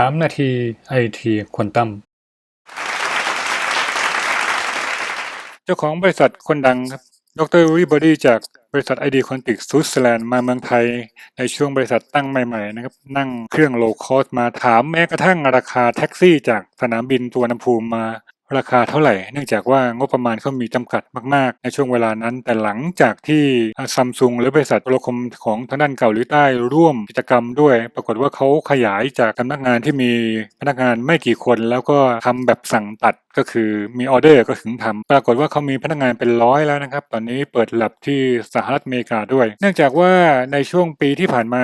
3 นาทีไอทีควอนตัมเจ้าของบริษัทคนดังครับ ดรวิบอดี้จากบริษัทไอดีคอนติกสวิตเซอร์แลนด์มาเมืองไทย ในช่วงบริษัทตั้งใหม่ๆนะครับ นั่งเครื่องโลคอสมาถามแม้กระทั่งราคาแท็กซี่จากสนามบินตัวนภูมิมา ราคาเท่าไหร่ เนื่องจากว่างบประมาณเขามีจำกัดมากๆ ในช่วงเวลานั้น แต่หลังจากที่ซัมซุงหรือบริษัทโทรคมของทางด้านเกาหลีใต้ร่วมกิจกรรมด้วย ปรากฏว่าเขาขยายจากสำนักงานที่มีพนักงานไม่กี่คน แล้วก็ทำแบบสั่งตัดก็คือมีออเดอร์ก็ถึงทำปรากฏว่าเขามีพนักงานเป็นร้อยแล้วนะครับ ตอนนี้เปิดแลบที่สหรัฐอเมริกาด้วย เนื่องจากว่าในช่วงปีที่ผ่านมา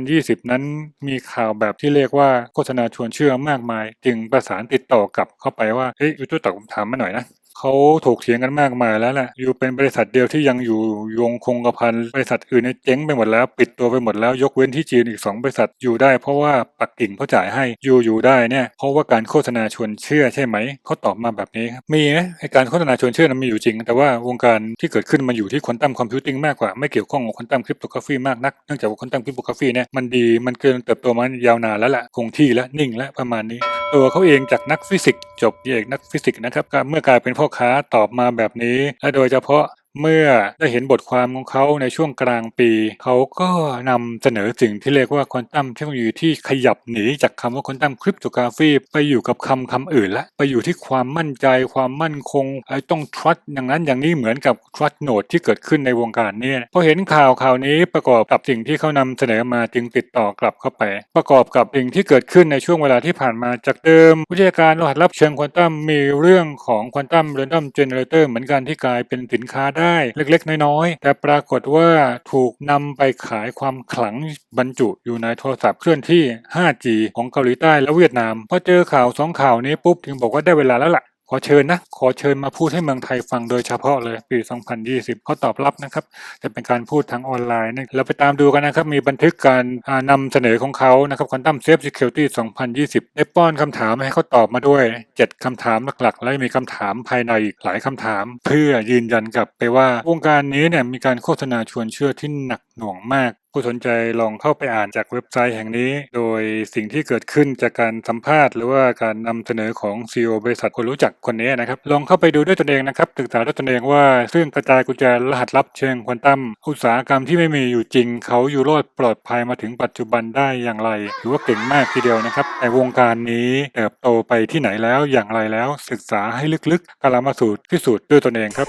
2020 นั้นมีข่าวแบบที่เรียกว่าโฆษณาชวนเชื่อมากมาย จึงประสานติดต่อกับเข้าไปว่าเฮ้ยยูทูบตอบคำถามมาหน่อยนะเขาถกเถียงกันมากมายแล้วแหละอยู่เป็นบริษัทเดียวที่ยังอยู่ยงคงกระพันบริษัทอื่นเนี่ยเจ๊งไปหมดแล้ว ปิดตัวไปหมดแล้วยกเว้นที่จีนอีก 2 บริษัทอยู่ได้เพราะว่าปักกิ่งเขาจ่ายให้อยู่อยู่ได้เนี่ยเพราะว่าการโฆษณาชวนเชื่อใช่ไหมเขาตอบมาแบบนี้ครับมีนะไอการโฆษณาชวนเชื่อนั้นมีอยู่จริง แต่ว่าวงการที่เกิดขึ้นมันอยู่ที่ควอนตัมคอมพิวติ้งมากกว่าไม่เกี่ยวข้องกับควอนตัมคริปโตกราฟีมากนักเนื่องจากว่าควอนตัมคริปโตกราฟีเนี่ยมันดีมันเกินเติบโตมายาวนานแล้วล่ะคงที่และนิ่งและประมาณนี้ ตัวเขาเองจากนักฟิสิกส์จบเอกนักฟิสิกส์นะครับเมื่อกลายเป็นพ่อค้าตอบมาแบบนี้ และโดยเฉพาะ เมื่อได้เห็นบทความของเขาในช่วงกลางปี เขาก็นำเสนอสิ่งที่เรียกว่าควอนตัมเทคโนโลยีที่ขยับหนีจากคำว่าควอนตัมคริปโตกราฟีไปอยู่กับคำคำอื่นละไปอยู่ที่ความมั่นใจความมั่นคงไอ้ต้อง trust อย่างนั้นอย่างนี้เหมือนกับ trust node ที่เกิดขึ้นในวงการนี้พอเห็นข่าวข่าวนี้ประกอบกับสิ่งที่เขานำเสนอมาจึงติดต่อกลับเข้าไป ประกอบกับสิ่งที่เกิดขึ้นในช่วงเวลาที่ผ่านมาจากเดิม วิทยาการรหัสลับเชิงควอนตัมมีเรื่องของควอนตัมเรนดอมเจเนเรเตอร์เหมือนกันที่กลายเป็นสินค้าได้เล็กๆ น้อยๆ แต่ปรากฏว่าถูกนำไปขายความขลังบรรจุอยู่ในโทรศัพท์เคลื่อนที่ 5G ของเกาหลีใต้และเวียดนามพอเจอข่าวสองข่าวนี้ปุ๊บถึงบอกว่าได้เวลาแล้วล่ะ ขอเชิญนะ ขอเชิญมาพูดให้เมืองไทยฟังโดยเฉพาะเลยปี 2020เขาตอบรับนะครับ จะเป็นการพูดทางออนไลน์นะเราไปตามดูกันนะครับ มีบันทึกการอ่านำเสนอของเขานะครับ Quantum Safe Security 2020 ได้ป้อนคำถามให้เขาตอบมาด้วย 7คำถามหลักๆ และมีคำถามภายในอีกหลายคำถาม เพื่อยืนยันกลับไปว่าวงการนี้เนี่ยมีการโฆษณาชวนเชื่อที่หนักหน่วงมากผู้สนใจลองเข้าไปอ่านจากเว็บไซต์แห่งนี้ โดยสิ่งที่เกิดขึ้นจากการสัมภาษณ์ หรือว่าการนำเสนอของ CEO บริษัทคนรู้จักคนนี้นะครับ ลองเข้าไปดูด้วยตนเองนะครับศึกษาด้วยตนเองว่าเรื่องกระจายกุญแจรหัสลับเชิงควอนตัมอุตสาหกรรมที่ไม่มีอยู่จริง เขาอยู่รอดปลอดภัยมาถึงปัจจุบันได้อย่างไรถือว่าเก่งมากทีเดียวนะครับแต่วงการนี้เติบโตไปที่ไหนแล้วอย่างไรแล้ว ศึกษาให้ลึกๆกาลามาสูตรพิสูจน์ด้วยตนเองครับ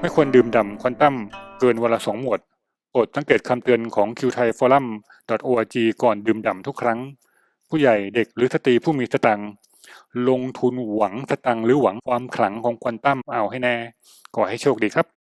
ไม่ควรดื่มด่ำควอนตัมเกินวันละสองหมวด โปรดสังเกตคำเตือนของ q t h a i f o r u m org ก่อนดื่มด่ำทุกครั้ง ผู้ใหญ่เด็กหรือสตรีผู้มีสตังลงทุนหวังสตังหรือหวังความขลังของควอนตัมเอาให้แน่ ขอให้โชคดีครับ